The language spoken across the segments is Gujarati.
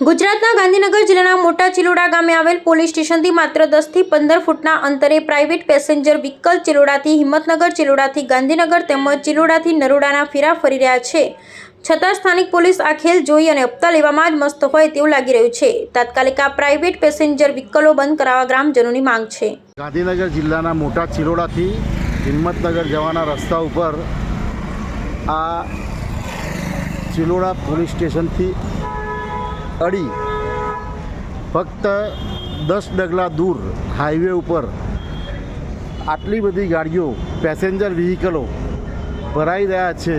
ગુજરાતના ગાંધીનગર જિલ્લાના મોટા ચિલોડા ગામે આવેલ પોલીસ સ્ટેશનથી માત્ર દસથી પંદર ફૂટના અંતરે પ્રાઇવેટ પેસેન્જર વ્હીકલ ચિલોડાથી, હિંમતનગર ચિલોડાથી, ગાંધીનગર તેમજ ચિલોડાથી નરોડાના ફેરા ફરી રહ્યા છે. છતાં સ્થાનિક પોલીસ આ ખેલ જોઈ અને હપ્તા લેવામાં જ મસ્ત હોય તેવું લાગી રહ્યું છે. તાત્કાલિક આ પ્રાઇવેટ પેસેન્જર વ્હીકલો બંધ કરાવવા ગ્રામજનોની માંગ છે. ગાંધીનગર જિલ્લાના મોટા ચિલોડાથી, હિંમતનગર જવાના રસ્તા ઉપર આ ચિલોડા પોલીસ સ્ટેશનથી અડી. ફક્ત દસ ડગલા દૂર હાઈવે ઉપર આટલી બધી ગાડીઓ પેસેન્જર વ્હીકલો ભરાઈ રહ્યા છે.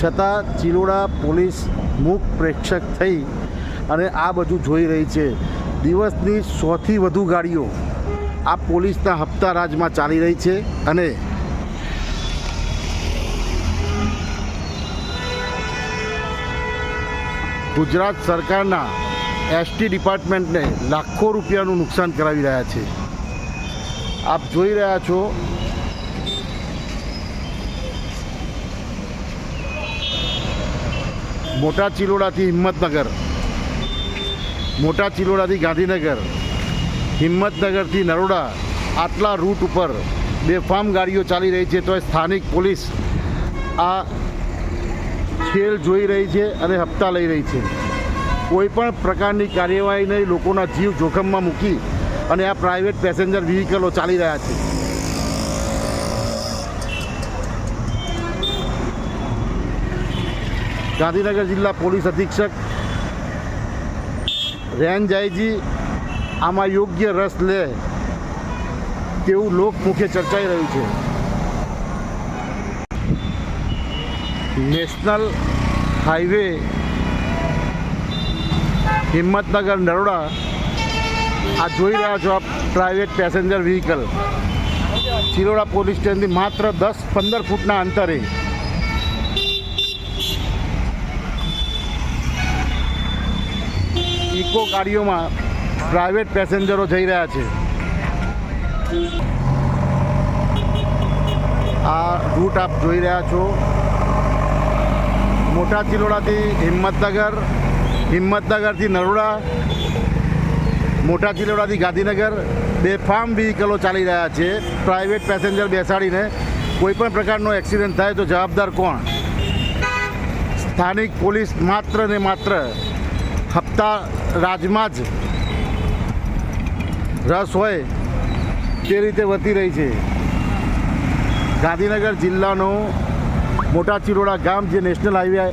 છતાં ચિલોડા પોલીસ મૂક પ્રેક્ષક થઈ અને આ બધું જોઈ રહી છે. દિવસની સોથી વધુ ગાડીઓ આ પોલીસના હપ્તા રાજમાં ચાલી રહી છે અને ગુજરાત સરકારના એસટી ડિપાર્ટમેન્ટને લાખો રૂપિયાનું નુકસાન કરાવી રહ્યા છે. આપ જોઈ રહ્યા છો મોટા ચિલોડાથી હિંમતનગર, મોટા ચિલોડાથી ગાંધીનગર, હિંમતનગરથી નરોડા, આટલા રૂટ ઉપર બેફામ ગાડીઓ ચાલી રહી છે, તો સ્થાનિક પોલીસ આ ખેલ જોઈ રહી છે અને હપ્તા લઈ રહી છે. કોઈ પણ પ્રકારની કાર્યવાહી નહીં, લોકોના જીવ જોખમમાં મૂકી અને આ પ્રાઇવેટ પેસેન્જર વ્હીકલો ચાલી રહ્યા છે. ગાંધીનગર જિલ્લા પોલીસ અધિક્ષક રેન્જ આઈજી આમાં યોગ્ય રસ લે તેવું લોકમુખે ચર્ચાઈ રહ્યું છે. National highway Himmatnagar Naroda. આ જોઈ રહ્યા છો આપ private passenger vehicle. Chiloda police સ્ટેશનથી માત્ર દસ પંદર ફૂટના અંતરે. ઇકો ગાડીઓમાં પ્રાઇવેટ પેસેન્જરો જઈ રહ્યા છે. આ રૂટ આપ જોઈ રહ્યા છો. મોટા ચિલોડાથી હિંમતનગર, હિંમતનગરથી નરોડા, મોટા ચિલોડાથી ગાંધીનગર. બેફામ વ્હીકલો ચાલી રહ્યા છે. પ્રાઇવેટ પેસેન્જર બેસાડીને કોઈ પણ પ્રકારનો એક્સિડન્ટ થાય તો જવાબદાર કોણ? સ્થાનિક પોલીસ માત્ર ને માત્ર હપ્તા રાજમાં જ રસ હોય તે રીતે વધી રહી છે. ગાંધીનગર જિલ્લાનો મોટા ચિરોડા ગામ જે નેશનલ હાઈવે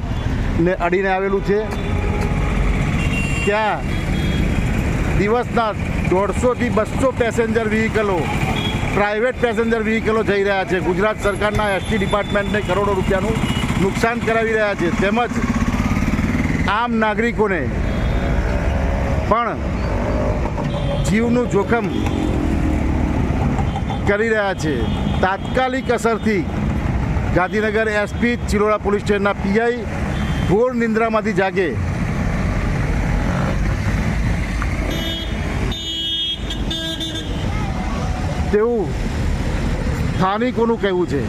ને અડીને આવેલું છે. ત્યાં દિવસના દોઢસોથી બસો પેસેન્જર વ્હીકલો, પ્રાઇવેટ પેસેન્જર વ્હીકલો જઈ રહ્યા છે. ગુજરાત સરકારના એસટી ડિપાર્ટમેન્ટને કરોડો રૂપિયાનું નુકસાન કરાવી રહ્યા છે. તેમજ આમ નાગરિકોને પણ જીવનું જોખમ કરી રહ્યા છે. તાત્કાલિક અસરથી ગાંધીનગર એસપી ચિલોડા પોલીસ સ્ટેશનના પીઆઈ ઘોર નિંદ્રામાંથી જાગે. તેવું સ્થાનિકોનું કહેવું છે.